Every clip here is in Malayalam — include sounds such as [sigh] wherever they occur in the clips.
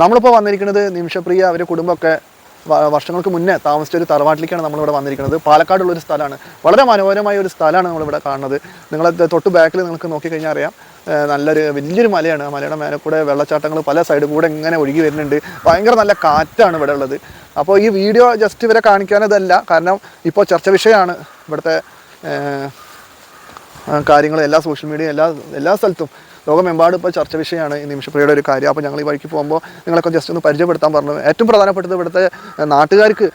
നമ്മളിപ്പോൾ വന്നിരിക്കുന്നത് നിമിഷപ്രിയ അവരുടെ കുടുംബമൊക്കെ വർഷങ്ങൾക്ക് മുന്നേ താമസിച്ച ഒരു തറവാട്ടിലേക്കാണ് നമ്മളിവിടെ വന്നിരിക്കുന്നത്. പാലക്കാടുള്ള ഒരു സ്ഥലമാണ്. വളരെ മനോഹരമായ ഒരു സ്ഥലമാണ് നമ്മളിവിടെ കാണുന്നത്. നിങ്ങൾ തൊട്ട് ബാക്കിൽ നിങ്ങൾക്ക് നോക്കിക്കഴിഞ്ഞാൽ അറിയാം. നല്ലൊരു വലിയൊരു മലയാണ്. മലയുടെ മേലെ കൂടെ വെള്ളച്ചാട്ടങ്ങൾ പല സൈഡ് കൂടെ ഇങ്ങനെ ഒഴുകി വരുന്നുണ്ട്. ഭയങ്കര നല്ല കാറ്റാണ് ഇവിടെ ഉള്ളത്. അപ്പോൾ ഈ വീഡിയോ ജസ്റ്റ് ഇവരെ കാണിക്കാനതല്ല. കാരണം ഇപ്പോൾ ചർച്ച വിഷയമാണ്. ഇവിടുത്തെ കാര്യങ്ങൾ എല്ലാ സോഷ്യൽ മീഡിയ എല്ലാ എല്ലാ സ്ഥലത്തും. ലോകമെമ്പാടും ഇപ്പോൾ ചർച്ച വിഷയമാണ് ഈ നിമിഷപ്രിയയുടെ ഒരു കാര്യം. അപ്പോൾ ഞങ്ങൾ ഈ വഴിക്ക് പോകുമ്പോൾ നിങ്ങളൊക്കെ ജസ്റ്റ് ഒന്ന് പരിചയപ്പെടുത്താൻ പറഞ്ഞു. ഏറ്റവും പ്രധാനപ്പെട്ടത് ഇവിടുത്തെ നാട്ടുകാർക്ക്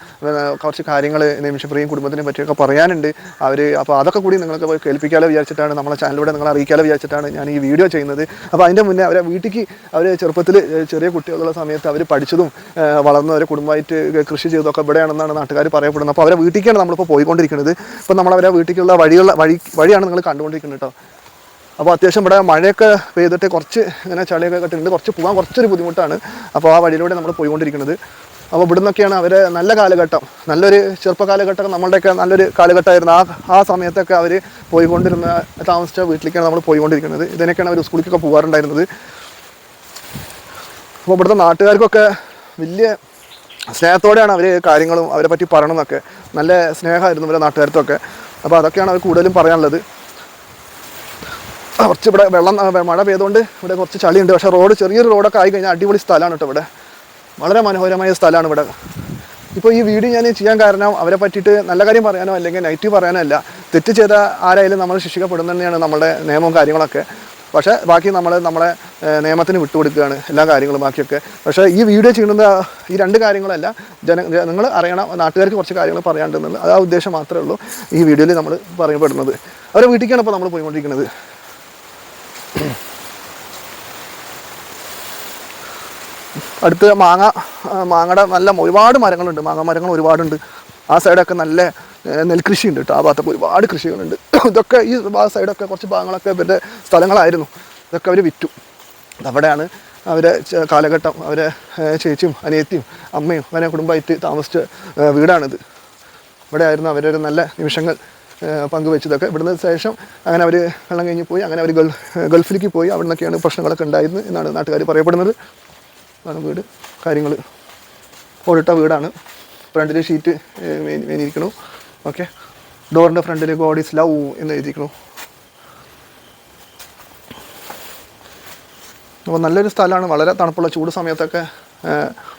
കുറച്ച് കാര്യങ്ങൾ നിമിഷപ്രിയും കുടുംബത്തിനെ പറ്റിയൊക്കെ പറയാനുണ്ട്. അവർ അപ്പോൾ അതൊക്കെ കൂടി നിങ്ങൾക്ക് പോയി കേൾപ്പിക്കാലോ വിചാരിച്ചിട്ടാണ് നമ്മളെ ചാനലിലൂടെ നിങ്ങളെ അറിയിക്കാലോ വിചാരിച്ചിട്ടാണ് ഞാൻ ഈ വീഡിയോ ചെയ്യുന്നത്. അപ്പോൾ അതിന്റെ മുന്നേ അവരെ വീട്ടിലേക്ക് അവർ ചെറുപ്പത്തിൽ ചെറിയ കുട്ടികളുള്ള സമയത്ത് അവർ പഠിച്ചതും വളർന്നവരെ കുടുംബമായിട്ട് കൃഷി ചെയ്തതൊക്കെ ഇവിടെയാണെന്നാണ് നാട്ടുകാർ പറയപ്പെടുന്നത്. അപ്പോൾ അവരെ വീട്ടിലേക്കാണ് നമ്മളിപ്പോൾ പോയിക്കൊണ്ടിരിക്കുന്നത്. ഇപ്പോൾ നമ്മളവരെ വീട്ടിലേക്കുള്ള വഴിയുള്ള വഴി വഴിയാണ് നിങ്ങൾ കണ്ടുകൊണ്ടിരിക്കുന്നത് കേട്ടോ. അപ്പോൾ അത്യാവശ്യം ഇവിടെ മഴയൊക്കെ പെയ്തിട്ട് കുറച്ച് ഇങ്ങനെ ചളിയൊക്കെ കെട്ടിട്ടുണ്ട് കുറച്ച് പോകാൻ കുറച്ചൊരു ബുദ്ധിമുട്ടാണ്. അപ്പോൾ ആ വഴിയിലൂടെ നമ്മൾ പോയിക്കൊണ്ടിരിക്കുന്നത്. അപ്പോൾ ഇവിടെ നിന്നൊക്കെയാണ് അവർ നല്ല കാലഘട്ടം. നല്ലൊരു ചെറുപ്പ കാലഘട്ടം നമ്മളുടെയൊക്കെ നല്ലൊരു കാലഘട്ടമായിരുന്നു. ആ ആ സമയത്തൊക്കെ അവർ പോയിക്കൊണ്ടിരുന്ന താമസിച്ച വീട്ടിലേക്കാണ് നമ്മൾ പോയിക്കൊണ്ടിരിക്കുന്നത്. ഇതിനൊക്കെയാണ് അവർ സ്കൂളിലേക്കൊക്കെ പോകാറുണ്ടായിരുന്നത്. അപ്പോൾ ഇവിടുത്തെ നാട്ടുകാർക്കൊക്കെ വലിയ സ്നേഹത്തോടെയാണ് അവർ കാര്യങ്ങളും അവരെ പറ്റി പറയണമെന്നൊക്കെ നല്ല സ്നേഹമായിരുന്നു ഇവരെ നാട്ടുകാർക്കൊക്കെ. അപ്പോൾ അതൊക്കെയാണ് അവർ കൂടുതലും പറയാനുള്ളത്. കുറച്ച് ഇവിടെ വെള്ളം മഴ പെയ്തുകൊണ്ട് ഇവിടെ കുറച്ച് ചളിയുണ്ട്. പക്ഷേ റോഡ് ചെറിയൊരു റോഡൊക്കെ ആയി കഴിഞ്ഞാൽ അടിപൊളി സ്ഥലമാണ് കേട്ടോ ഇവിടെ. വളരെ മനോഹരമായ സ്ഥലമാണ് ഇവിടെ. ഇപ്പോൾ ഈ വീഡിയോ ഞാൻ ചെയ്യാൻ കാരണം അവരെ പറ്റിയിട്ട് നല്ല കാര്യം പറയാനോ അല്ലെങ്കിൽ നെഗറ്റീവ് പറയാനോ അല്ല. തെറ്റ് ചെയ്ത ആരായാലും നമ്മൾ ശിക്ഷിക്കപ്പെടുന്നതന്നെയാണ് നമ്മുടെ നിയമവും കാര്യങ്ങളൊക്കെ. പക്ഷേ ബാക്കി നമ്മൾ നമ്മളെ നിയമത്തിന് വിട്ടുകൊടുക്കുകയാണ് എല്ലാ കാര്യങ്ങളും ബാക്കിയൊക്കെ. പക്ഷേ ഈ വീഡിയോ ചെയ്യുന്നത് ഈ രണ്ട് കാര്യങ്ങളല്ല. ജന നിങ്ങൾ അറിയണം നാട്ടുകാർക്ക് കുറച്ച് കാര്യങ്ങൾ പറയാണ്ടെന്നുള്ളത് അത് ആ ഉദ്ദേശം മാത്രമേ ഉള്ളൂ ഈ വീഡിയോയിൽ നമ്മൾ പറയപ്പെടുന്നത്. അവരെ വീട്ടിലേക്കാണ് ഇപ്പോൾ നമ്മൾ പോയിക്കൊണ്ടിരിക്കുന്നത്. അടുത്ത് മാങ്ങ മാങ്ങയുടെ നല്ല ഒരുപാട് മരങ്ങളുണ്ട്. മാങ്ങ മരങ്ങൾ ഒരുപാടുണ്ട്. ആ സൈഡൊക്കെ നല്ല നെൽകൃഷി ഉണ്ട് കേട്ടോ ആ ഭാഗത്തൊക്കെ ഒരുപാട് കൃഷികളുണ്ട്. [coughs] ഇതൊക്കെ ഈ സൈഡൊക്കെ കുറച്ച് ഭാഗങ്ങളൊക്കെ ഇവരുടെ സ്ഥലങ്ങളായിരുന്നു. ഇതൊക്കെ അവർ വിറ്റു. അവിടെയാണ് അവരെ കാലഘട്ടം. അവരെ ചേച്ചിയും അനിയത്തിയും അമ്മയും അവരെ കുടുംബമായിട്ട് താമസിച്ച വീടാണിത്. ഇവിടെ ആയിരുന്നു അവരൊരു നല്ല നിമിഷങ്ങൾ പങ്കുവെച്ചതൊക്കെ. ഇവിടുന്ന് ശേഷം അങ്ങനെ അവർ വെള്ളം കഴിഞ്ഞ് പോയി. അങ്ങനെ അവർ ഗൾഫ് ഗൾഫിലേക്ക് പോയി. അവിടെ നിന്നൊക്കെയാണ് പ്രശ്നങ്ങളൊക്കെ ഉണ്ടായിരുന്നു എന്നാണ് നാട്ടുകാർ പറയപ്പെടുന്നത്. അതാണ് വീട്. കാര്യങ്ങൾ ഓടിട്ട വീടാണ്. ഫ്രണ്ടിൽ ഷീറ്റ് മേനിയിരിക്കണു ഓക്കെ ഡോറിന്റെ ഫ്രണ്ടിൽ ഗോഡ് ഇസ് ലവ് എന്ന് എഴുതിയിരിക്കണു അപ്പോൾ നല്ലൊരു സ്ഥലമാണ് വളരെ തണുപ്പുള്ള ചൂട് സമയത്തൊക്കെ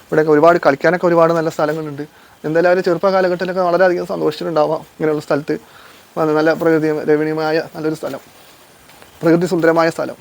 ഇവിടെയൊക്കെ ഒരുപാട് കളിക്കാനൊക്കെ ഒരുപാട് നല്ല സ്ഥലങ്ങളുണ്ട്. എന്തായാലും അവർ ചെറുപ്പ കാലഘട്ടത്തിലൊക്കെ വളരെയധികം സന്തോഷിച്ചിട്ടുണ്ടാവാം ഇങ്ങനെയുള്ള സ്ഥലത്ത്. നല്ല പ്രകൃതി രമണീയമായ നല്ലൊരു സ്ഥലം. പ്രകൃതി സുന്ദരമായ സ്ഥലം.